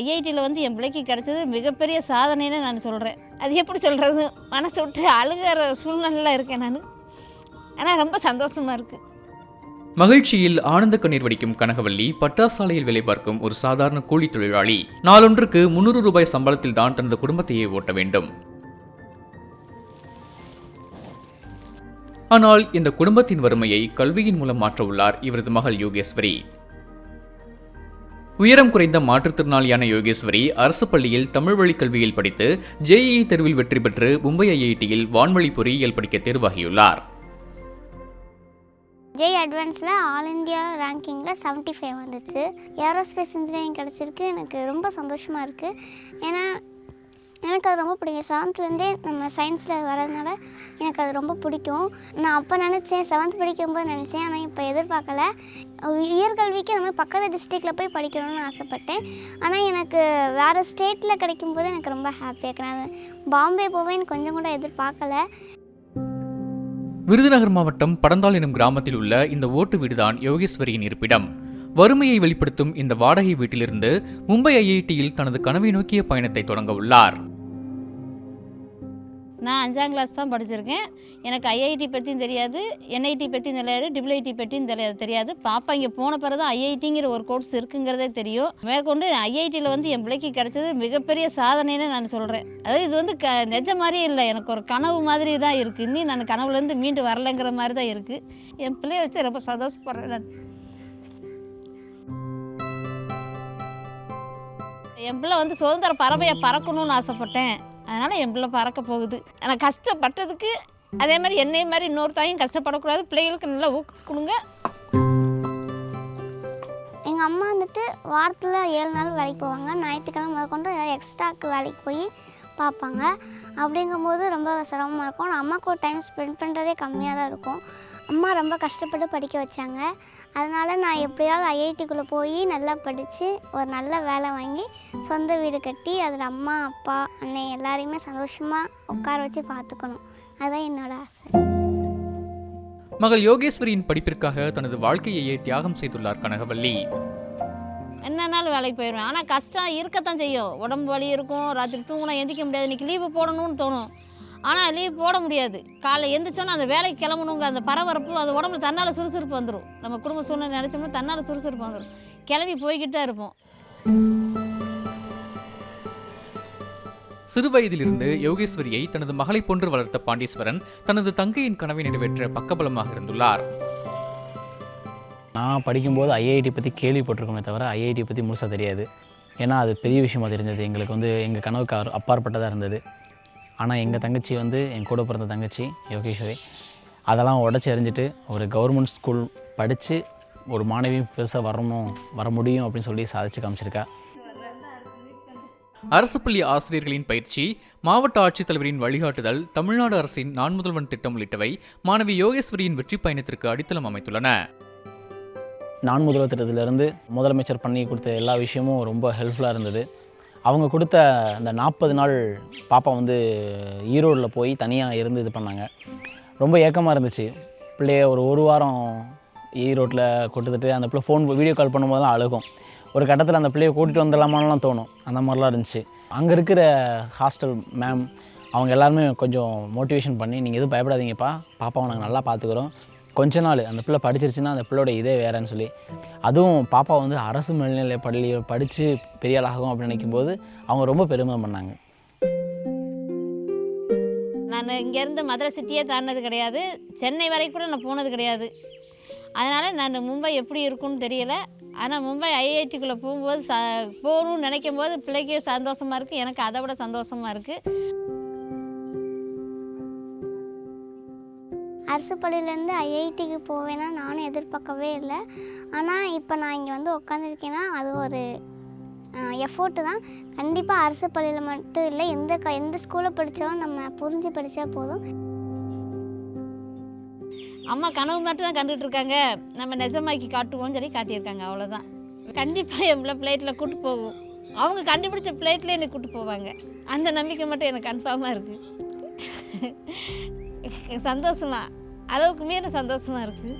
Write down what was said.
ஐஐடியில் வந்து என் பிள்ளைக்கு கிடைச்சது மிகப்பெரிய சாதனைன்னு நான் சொல்கிறேன் அது எப்படி சொல்கிறது மனசு விட்டு அழுகிற சூழ்நிலையில் இருக்கேன் நான். ஆனால் ரொம்ப சந்தோஷமாக இருக்குது மகிழ்ச்சியில் ஆனந்த கண்ணீர் வடிக்கும் கனகவல்லி பட்டாசாலையில் வேலை பார்க்கும் ஒரு சாதாரண கூலி தொழிலாளி நாளொன்றுக்கு முன்னூறு ரூபாய் சம்பளத்தில் தான் தனது குடும்பத்தையே ஓட்ட வேண்டும். ஆனால் இந்த குடும்பத்தின் வறுமையை கல்வியின் மூலம் மாற்ற உள்ளார் இவரது மகள் யோகேஸ்வரி. உயரம் குறைந்த மாற்றுத்திறனாளியான யோகேஸ்வரி அரசு பள்ளியில் தமிழ் வழி கல்வியில் படித்து ஜேஇஇ தேர்வில் வெற்றி பெற்று மும்பை ஐஐடியில் வான்வழி பொறியியல் படிக்க தேர்வாகியுள்ளார். ஜெய் அட்வான்ஸில் ஆல் இந்தியா ரேங்கிங்கில் 75 ஃபைவ் வந்துச்சு. ஏரோஸ்பேஸ் இன்ஜினியரிங் கிடச்சிருக்கு. எனக்கு ரொம்ப சந்தோஷமாக இருக்குது ஏன்னா எனக்கு அது ரொம்ப பிடிக்கும். செவன்த்லேருந்தே நம்ம சயின்ஸில் வரதுனால எனக்கு அது ரொம்ப பிடிக்கும். நான் அப்போ நினச்சேன் செவன்த் படிக்கும்போது நினச்சேன் ஆனால் இப்போ எதிர்பார்க்கல. உயர்கல்விக்கு அந்த மாதிரி பக்கத்து டிஸ்ட்ரிக்டில் போய் படிக்கணும்னு ஆசைப்பட்டேன். ஆனால் எனக்கு வேறு ஸ்டேட்டில் கிடைக்கும்போது எனக்கு ரொம்ப ஹாப்பியாக இருக்கு நான் பாம்பே போவேன்னு கொஞ்சம் கூட எதிர்பார்க்கல. விருதுநகர் மாவட்டம் படந்தாள் எனும் கிராமத்தில் உள்ள இந்த ஓட்டு வீடுதான் யோகேஸ்வரியின் இருப்பிடம். வறுமையை வெளிப்படுத்தும் இந்த வாடகை வீட்டிலிருந்து மும்பை ஐஐடியில் தனது கனவை நோக்கிய பயணத்தை தொடங்க உள்ளார். நான் அஞ்சாம் கிளாஸ் தான் படிச்சிருக்கேன். எனக்கு ஐஐடி பற்றியும் தெரியாது என்ஐடி பற்றியும் தெரியாது டிபிள் ஐடி பற்றியும் தெரியாது தெரியாது. பாப்பா இங்கே போன பிறகு தான் ஐஐடிங்கிற ஒரு கோர்ஸ் இருக்குங்கிறதே தெரியும். மேற்கொண்டு ஐஐடியில் வந்து என் பிள்ளைக்கு கிடைச்சது மிகப்பெரிய சாதனைன்னு நான் சொல்கிறேன் அதாவது இது வந்து க நெஜ மாதிரியே இல்லை. எனக்கு ஒரு கனவு மாதிரி தான் இருக்குது இன்னும் நான் கனவுலேருந்து மீண்டு வரலைங்கிற மாதிரி தான் இருக்குது என் பிள்ளைய வச்சு ரொம்ப சந்தோஷப்படுறேன் நான். என் பிள்ளை வந்து சுதந்திர பறவையை பறக்கணும்னு ஆசைப்பட்டேன். அதனால் என் பிள்ளை பறக்க போகுது. ஆனால் கஷ்டப்பட்டதுக்கு அதே மாதிரி என்னை மாதிரி இன்னொரு தாயும் கஷ்டப்படக்கூடாது. பிள்ளைகளுக்கு நல்லா ஊக்கணுங்க கொடுங்க எங்கள் அம்மா வந்துட்டு வாரத்தில் ஏழு நாள் வேலைக்கு போவாங்க. ஞாயிற்றுக்கிழமை முதற்கொண்டு எக்ஸ்ட்ராக்கு வேலைக்கு போய் பார்ப்பாங்க. அப்படிங்கும்போது ரொம்ப சிரமமாக இருக்கும். ஆனால் அம்மா கூட டைம் ஸ்பெண்ட் பண்ணுறதே கம்மியாக தான் இருக்கும். அம்மா ரொம்ப கஷ்டப்பட்டு படிக்க வச்சாங்க. அதனால் நான் எப்படியாவது ஐஐடிக்குள்ளே போய் நல்லா படித்து ஒரு நல்ல வேலை வாங்கி சொந்த வீடு கட்டி அதில் அம்மா அப்பா அண்ணன் எல்லாரையுமே சந்தோஷமாக உட்கார வச்சு பார்த்துக்கணும். அதுதான் என்னோட ஆசை. மகள் யோகேஸ்வரியின் படிப்பிற்காக தனது வாழ்க்கையையே தியாகம் செய்துள்ளார் கனகவல்லி. என்ன நாள் வேலைக்கு போயிடுவேன் ஆனால் கஷ்டம் இருக்கத்தான் செய்யும். உடம்பு வலி இருக்கும் ராத்திரி தூங்கினா எந்திரிக்க முடியாது. இன்றைக்கி லீவு போடணும்னு தோணும். ஆனால் லீவ் போட முடியாது. காலைல எந்திரிச்சோன்னா அந்த வேலைக்கு கிளம்பணுங்க அந்த பரபரப்பு அது உடம்புல தன்னால் சுறுசுறுப்பு வந்துடும் நம்ம குடும்ப சூழ்நிலை நினச்சோம்னா தன்னால் சுறுசுறுப்பு வந்துடும் கிளம்பி போய்கிட்டு தான் இருப்போம். சிறுவயதிலிருந்து யோகேஸ்வரியை தனது மகளைப் போன்று வளர்த்த பாண்டீஸ்வரன் தனது தங்கையின் கனவை நிறைவேற்ற பக்கபலமாக இருந்துள்ளார். நான் படிக்கும்போது ஐஐடி பற்றி கேள்விப்பட்டிருக்கோமே தவிர ஐஐடி பற்றி முழுசாக தெரியாது. ஏன்னா அது பெரிய விஷயமா தெரிஞ்சது. எங்களுக்கு வந்து எங்கள் கனவுக்கு அப்பாற்பட்டதாக இருந்தது. ஆனால் எங்கள் தங்கச்சி வந்து என் கூட பிறந்த தங்கச்சி யோகேஸ்வரி. அதெல்லாம் உடச்சி எறிஞ்சிட்டு ஒரு கவர்மெண்ட் ஸ்கூல் படித்து ஒரு மாணவியும் பெருசாக வரணும் வர முடியும் அப்படின்னு சொல்லி சாதிச்சு காமிச்சிருக்கா. அரசு பள்ளி ஆசிரியர்களின் பயிற்சி மாவட்ட ஆட்சித்தலைவரின் வழிகாட்டுதல் தமிழ்நாடு அரசின் நான் முதல்வன் திட்டம் உள்ளிட்டவை மாணவி யோகேஸ்வரியின் வெற்றி பயணத்திற்கு அடித்தளம் அமைத்துள்ளன. நான் முதல்வர் திட்டத்திலிருந்து முதலமைச்சர் பண்ணி கொடுத்த எல்லா விஷயமும் ரொம்ப ஹெல்ப்ஃபுல்லாக இருந்தது. அவங்க கொடுத்த அந்த நாற்பது நாள் பாப்பா வந்து ஈரோடில் போய் தனியாக இருந்து இது பண்ணாங்க. ரொம்ப ஏக்கமாக இருந்துச்சு. பிள்ளைய ஒரு ஒரு வாரம் ஈரோட்டில் கொடுத்துட்டு அந்த பிள்ளை ஃபோன் வீடியோ கால் பண்ணும்போதெல்லாம் அழுகும். ஒரு கட்டத்தில் அந்த பிள்ளையை கூட்டிகிட்டு வந்துடலாமான்லாம் தோணும். அந்த மாதிரிலாம் இருந்துச்சு. அங்கே இருக்கிற ஹாஸ்டல் மேம் அவங்க எல்லாருமே கொஞ்சம் மோட்டிவேஷன் பண்ணி நீங்கள் எதுவும் பயப்படாதீங்கப்பா. பாப்பாவை நாங்கள் நல்லா பார்த்துக்குறோம் கொஞ்ச நாள் அந்த பிள்ளை படிச்சிருச்சுன்னா அந்த பிள்ளையோட இதே வேறேன்னு சொல்லி. அதுவும் பாப்பா வந்து அரசு மேல்நிலை பள்ளியில் படித்து பெரிய ஆளாகும் அப்படின்னு நினைக்கும்போது அவங்க ரொம்ப பெருமை பண்ணாங்க. நான் இங்கேருந்து மதுரை சிட்டியே தாண்டினது கிடையாது. சென்னை வரைக்கும் கூட நான் போனது கிடையாது. அதனால் நான் மும்பை எப்படி இருக்கும்னு தெரியல. ஆனால் மும்பை ஐஐடிக்குள்ளே போகும்போது ச போகணும்னு நினைக்கும் போது பிள்ளைக்கு சந்தோஷமாக இருக்குது எனக்கு அதை விட சந்தோஷமாக இருக்குது அரசு பள்ளியிலேருந்து ஐஐடிக்கு போவேன்னா நானும் எதிர்பார்க்கவே இல்லை. ஆனால் இப்போ நான் இங்கே வந்து உட்காந்துருக்கேன்னா அது ஒரு எஃபோர்ட்டு தான். கண்டிப்பாக அரசு பள்ளியில் மட்டும் இல்லை எந்த க எந்த ஸ்கூலில் படித்தாலும் நம்ம புரிஞ்சு படித்தா போதும். அம்மா கனவு மட்டும் தான் கண்டுட்டு இருக்காங்க. நம்ம நெஜமாக்கி காட்டுவோம்னு சொல்லி காட்டியிருக்காங்க அவ்வளோதான் கண்டிப்பாக எவ்வளோ பிள்ளை ஃப்ளைட்டில் கூட்டு போகும். அவங்க கண்டுபிடிச்ச ஃப்ளைட்லேயே என்னை கூட்டு போவாங்க. அந்த நம்பிக்கை மட்டும் எனக்கு கன்ஃபார்மாக இருக்குது சந்தோஷமா. அளவுக்கு மீறி சந்தோஷமாக இருக்குது